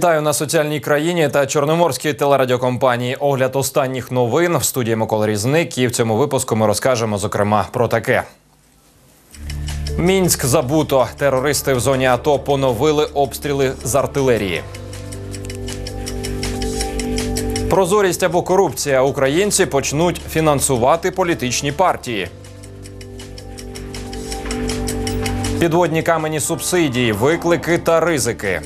Вітаю на соціальній країні та чорноморській телерадіокомпанії. Огляд останніх новин в студії Микола Різник. І в цьому випуску ми розкажемо зокрема про таке. Мінськ забуто. Терористи в зоні АТО поновили обстріли з артилерії. Прозорість або корупція. Українці почнуть фінансувати політичні партії. Підводні камені субсидій, виклики та ризики.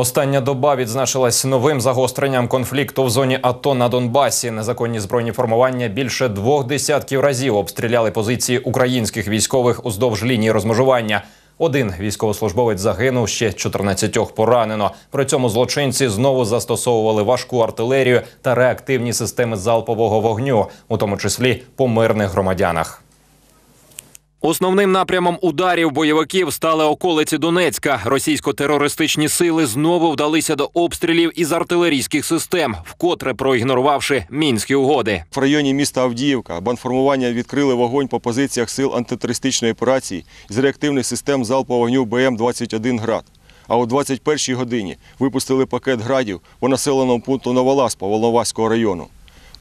Остання доба відзначилась новим загостренням конфлікту в зоні АТО на Донбасі. Незаконні збройні формування більше двох десятків разів обстріляли позиції українських військових уздовж лінії розмежування. Один військовослужбовець загинув, ще 14 поранено. При цьому злочинці знову застосовували важку артилерію та реактивні системи залпового вогню, у тому числі по мирних громадянах. Основним напрямом ударів бойовиків стали околиці Донецька. Російсько-терористичні сили знову вдалися до обстрілів із артилерійських систем, вкотре проігнорувавши мінські угоди. В районі міста Авдіївка бандформування відкрили вогонь по позиціях сил антитерористичної операції з реактивних систем залпового вогню БМ-21 «Град». А о 21-й годині випустили пакет градів по населеному пункту Новоласпа Волноваського району.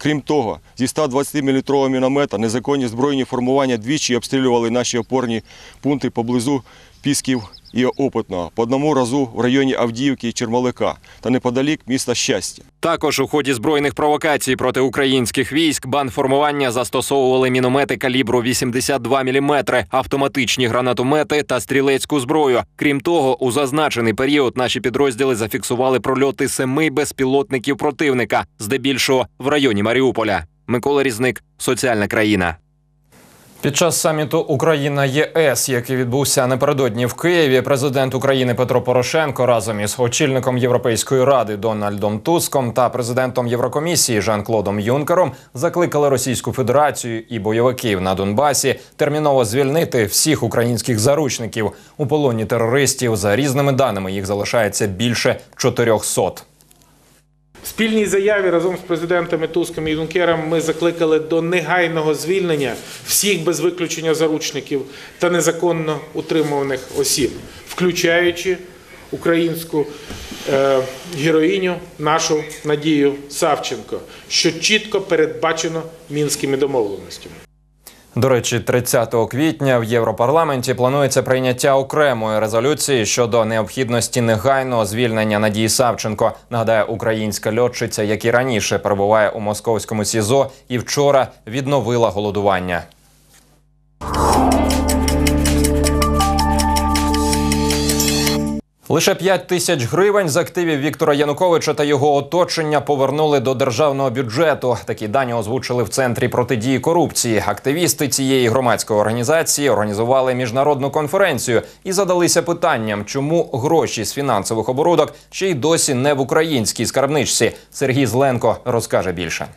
Крім того, зі 120-мм міномета незаконні збройні формування двічі обстрілювали наші опорні пункти поблизу Пісків і Опитного, по одному разу в районі Авдіївки і Чермалика та неподалік міста Щастя. Також у ході збройних провокацій проти українських військ бандформування застосовували міномети калібру 82 мм, автоматичні гранатомети та стрілецьку зброю. Крім того, у зазначений період наші підрозділи зафіксували прольоти семи безпілотників противника, здебільшого в районі Маріуполя. Микола Різник, соціальна країна. Під час саміту Україна ЄС, який відбувся напередодні в Києві, президент України Петро Порошенко разом із очільником Європейської ради Дональдом Туском та президентом Єврокомісії Жан-Клодом Юнкером закликали Російську Федерацію і бойовиків на Донбасі терміново звільнити всіх українських заручників у полоні терористів. За різними даними їх залишається більше 400. Спільній заяві разом з президентами Туском і Юнкером ми закликали до негайного звільнення всіх без виключення заручників та незаконно утримуваних осіб, включаючи українську е, героїню, нашу Надію Савченко, що чітко передбачено мінськими домовленостями. До речі, 30 квітня в Європарламенті планується прийняття окремої резолюції щодо необхідності негайного звільнення Надії Савченко. Нагадає, українська льотчиця, як і раніше перебуває у московському СІЗО, і вчора відновила голодування. Лише 5 тисяч гривень з активів Віктора Януковича та його оточення повернули до державного бюджету. Такі дані озвучили в центрі протидії корупції. Активісти цієї громадської організації організували міжнародну конференцію і задалися питанням, чому гроші з фінансових оборудок ще й досі не в українській скарбничці. Сергій Зленко розкаже більше.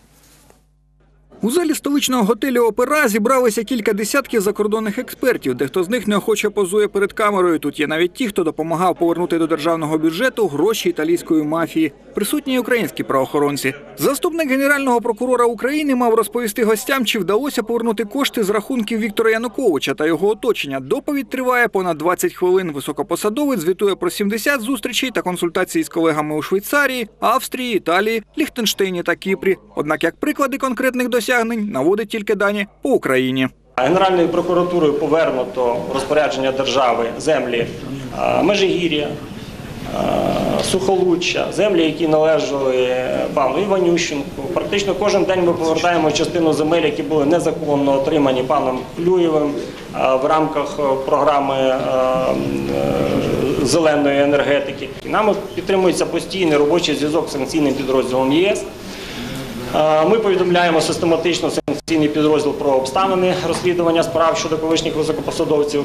У залі столичного готелю Опера зібралися кілька десятків закордонних експертів. Дехто з них неохоче позує перед камерою. Тут є навіть ті, хто допомагав повернути до державного бюджету гроші італійської мафії. Присутні й українські правоохоронці. Заступник генерального прокурора України мав розповісти гостям, чи вдалося повернути кошти з рахунків Віктора Януковича та його оточення. Доповідь триває понад 20 хвилин. Високопосадовець звітує про 70 зустрічей та консультацій з колегами у Швейцарії, Австрії, Італії, Ліхтенштейні та Кіпрі. Однак, як приклади конкретних досягнень, наводить тільки дані по Україні. Генеральною прокуратурою повернуто розпорядження держави землі е, Межигір'я, е, Сухолуччя, землі, які належали пану Іванющенку. Практично кожен день ми повертаємо частину земель, які були незаконно отримані паном Клюєвим е, в рамках програми зеленої енергетики. Нами підтримується постійний робочий зв'язок з санкційним підрозділом ЄС. Е, Ми повідомляємо систематично санкційний підрозділ про обставини розслідування справ щодо колишніх високопосадовців.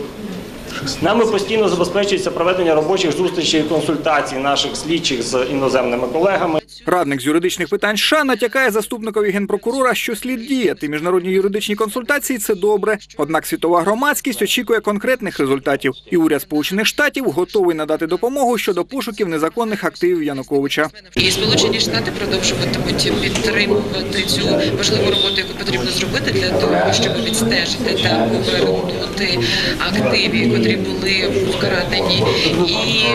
Нами постійно забезпечується проведення робочих зустрічей і консультацій наших слідчих з іноземними колегами. Радник з юридичних питань США натякає заступникові генпрокурора, що слід діяти. Міжнародні юридичні консультації це добре. Однак світова громадськість очікує конкретних результатів, і уряд Сполучених Штатів готовий надати допомогу щодо пошуків незаконних активів Януковича. І Сполучені Штати продовжуватимуть підтримувати цю важливу роботу, яку потрібно зробити для того, щоб відстежити та повернути активи, котрі були вкрадені. І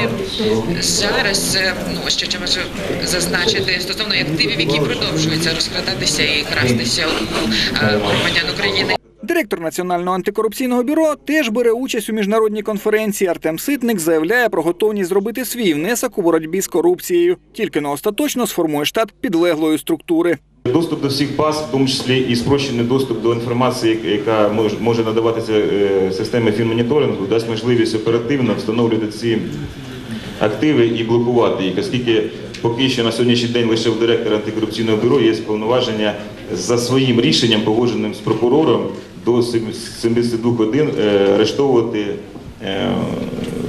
зараз ну ну ще чи можу зазначити стосовно активів, які продовжуються розкрадатися і крастися у е, громадян України. Директор Національного антикорупційного бюро теж бере участь у міжнародній конференції. Артем Ситник заявляє про готовність зробити свій внесок у боротьбі з корупцією. Тільки на остаточно сформує штат підлеглої структури. Доступ до всіх баз, в тому числі і спрощений доступ до інформації, яка мож- може надаватися е, системі фінмоніторингу, дасть можливість оперативно встановлювати ці активи і блокувати їх, оскільки поки що на сьогоднішній день лише у директора антикорупційного бюро є повноваження за своїм рішенням, погодженим з прокурором, до 72 годин е, арештовувати е,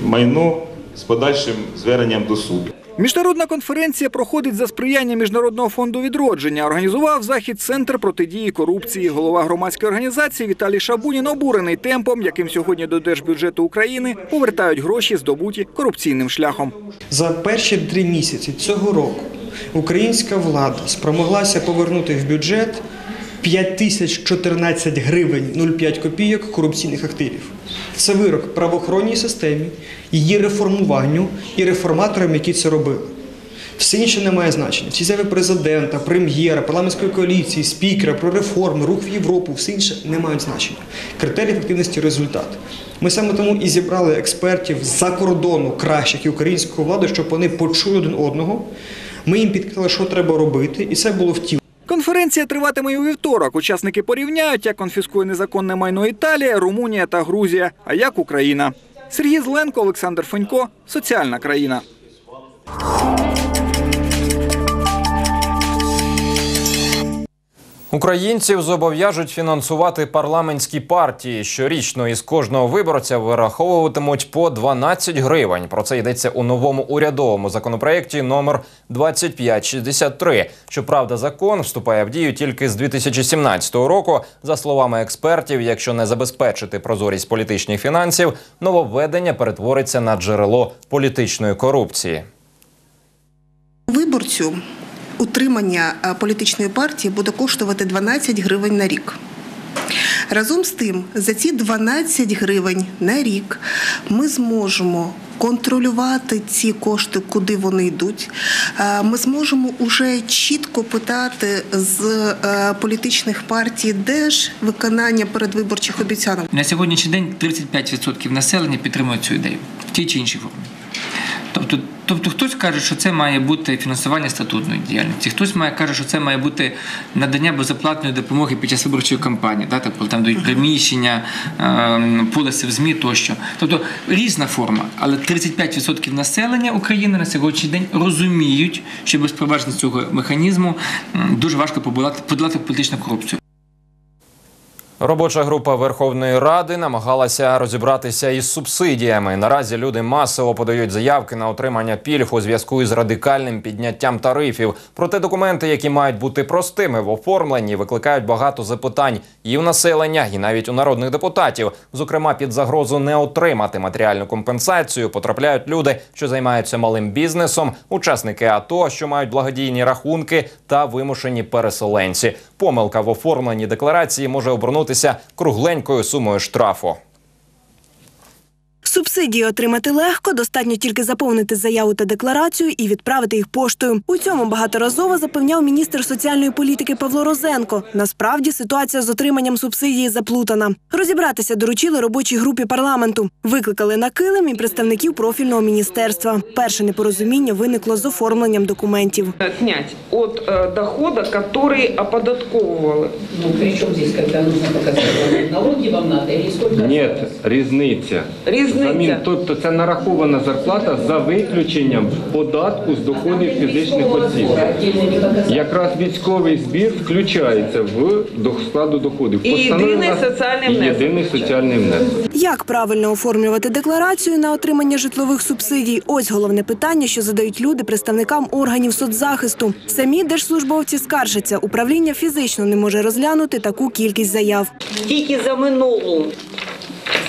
майно з подальшим зверненням до суду. Міжнародна конференція проходить за сприяння Міжнародного фонду відродження. Організував захід Центр протидії корупції. Голова громадської організації Віталій Шабунін обурений темпом, яким сьогодні до держбюджету України повертають гроші, здобуті корупційним шляхом. За перші три місяці цього року українська влада спромоглася повернути в бюджет 5014 гривень 0,5 копійок корупційних активів. Це вирок правоохоронній системі, її реформуванню і реформаторам, які це робили. Все інше не має значення. Всі заяви президента, прем'єра, парламентської коаліції, спікера про реформи, рух в Європу, все інше не мають значення. Критерій ефективності результат. Ми саме тому і зібрали експертів з-за кордону кращих і української влади, щоб вони почули один одного. Ми їм підказали, що треба робити, і це було втілено. Конференція триватиме у вівторок. Учасники порівняють, як конфіскує незаконне майно Італія, Румунія та Грузія, а як Україна. Сергій Зленко, Олександр Фенько, соціальна країна. Українців зобов'яжуть фінансувати парламентські партії. Щорічно із кожного виборця вираховуватимуть по 12 гривень. Про це йдеться у новому урядовому законопроєкті номер 2563. Щоправда, закон вступає в дію тільки з 2017 року. За словами експертів, якщо не забезпечити прозорість політичних фінансів, нововведення перетвориться на джерело політичної корупції. Виборцю утримання е, політичної партії буде коштувати 12 гривень на рік. Разом з тим, за ці 12 гривень на рік ми зможемо контролювати ці кошти, куди вони йдуть. Е, Ми зможемо уже чітко питати з е, політичних партій, де ж виконання передвиборчих обіцянок. На сьогоднішній день 35% населення підтримують цю ідею в тій чи іншій формі. Тобто, тобто хтось каже, що це має бути фінансування статутної діяльності, хтось має каже, що це має бути надання безоплатної допомоги під час виборчої кампанії, да, тобто там дають приміщення, ем, полиси в ЗМІ тощо. Тобто різна форма, але 35% населення України на сьогоднішній день розуміють, що без впровадження цього механізму дуже важко подолати політичну корупцію. Робоча група Верховної Ради намагалася розібратися із субсидіями. Наразі люди масово подають заявки на отримання пільг у зв'язку із радикальним підняттям тарифів. Проте документи, які мають бути простими в оформленні, викликають багато запитань і в населення, і навіть у народних депутатів. Зокрема, під загрозу не отримати матеріальну компенсацію потрапляють люди, що займаються малим бізнесом, учасники АТО, що мають благодійні рахунки, та вимушені переселенці. Помилка в оформленні декларації може обернутися кругленькою сумою штрафу. Субсидії отримати легко, достатньо тільки заповнити заяву та декларацію і відправити їх поштою. У цьому багаторазово запевняв міністр соціальної політики Павло Розенко. Насправді ситуація з отриманням субсидії заплутана. Розібратися доручили робочій групі парламенту. Викликали на килим і представників профільного міністерства. Перше непорозуміння виникло з оформленням документів. снять от э, дохода, который оподатковывал. Ну, при чем здесь, когда нужно показать налоги вам надо или сколько? Ні, різниця. Різниця. Замін, тобто це нарахована зарплата за виключенням податку з доходів фізичних осіб. Якраз військовий збір включається в до складу доходів. І єдиний соціальний внесок. єдиний соціальний внесок. Як правильно оформлювати декларацію на отримання житлових субсидій? Ось головне питання, що задають люди представникам органів соцзахисту. Самі держслужбовці скаржаться, управління фізично не може розглянути таку кількість заяв. Тільки за минулу.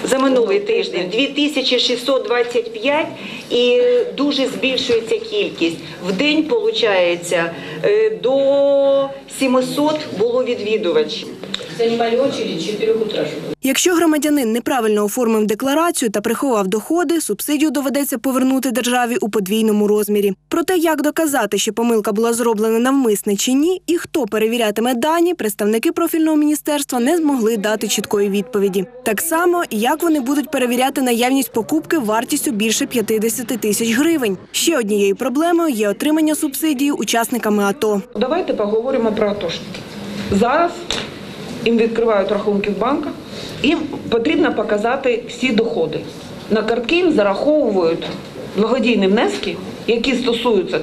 За минулий тиждень 2625 і дуже збільшується кількість. В день виходить до 700 було відвідувачів. Занимали очередь с 4 утра, Якщо громадянин неправильно оформив декларацію та приховав доходи, субсидію доведеться повернути державі у подвійному розмірі. Про те, як доказати, що помилка була зроблена навмисне чи ні, і хто перевірятиме дані, представники профільного міністерства не змогли дати чіткої відповіді. Так само, як вони будуть перевіряти наявність покупки вартістю більше 50 тисяч гривень. Ще однією проблемою є отримання субсидії учасниками АТО. Давайте поговоримо про атошників. Зараз їм відкривають рахунки в банках, їм потрібно показати всі доходи. На картки їм зараховують благодійні внески, які стосуються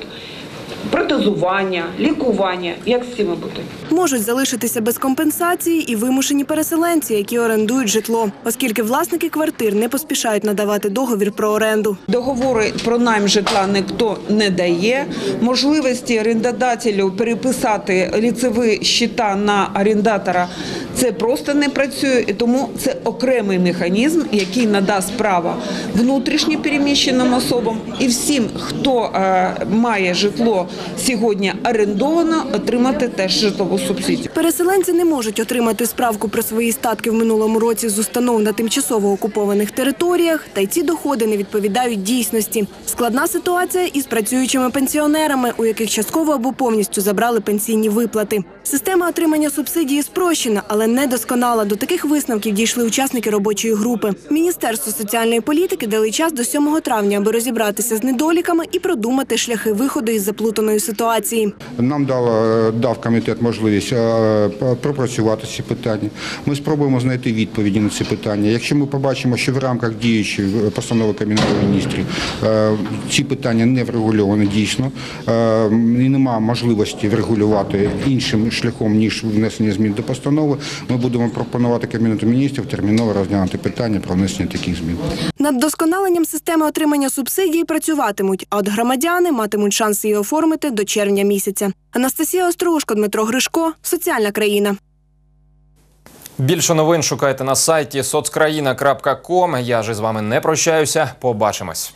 протезування, лікування. Як з цими бути? Можуть залишитися без компенсації і вимушені переселенці, які орендують житло, оскільки власники квартир не поспішають надавати договір про оренду. Договори про найм житла ніхто не дає. Можливості орендодателю переписати ліцеві щита на орендатора це просто не працює, і тому це окремий механізм, який надасть право внутрішньо переміщеним особам і всім, хто е, має житло сьогодні орендовано, отримати теж житлову субсидію. Переселенці не можуть отримати справку про свої статки в минулому році з установ на тимчасово окупованих територіях, та й ці доходи не відповідають дійсності. Складна ситуація із працюючими пенсіонерами, у яких частково або повністю забрали пенсійні виплати. Система отримання субсидії спрощена, але недосконала. До таких висновків дійшли учасники робочої групи. Міністерство соціальної політики дали час до 7 травня, аби розібратися з недоліками і продумати шляхи виходу із заплутаної ситуації. Нам дала, дав комітет можливість е, пропрацювати ці питання. Ми спробуємо знайти відповіді на ці питання. Якщо ми побачимо, що в рамках діючої постанови Кабінету міністрів е, ці питання не врегульовані дійсно е, і немає можливості врегулювати іншим шляхом, ніж внесення змін до постанови, ми будемо пропонувати Кабінету міністрів терміново розглянути питання про внесення таких змін. Над досконаленням системи отримання субсидій працюватимуть, а от громадяни матимуть шанс її оформити до червня місяця. Анастасія Острушко, Дмитро Гришко, соціальна країна. Більше новин шукайте на сайті соцкраїна.ком. Я ж із вами не прощаюся. Побачимось.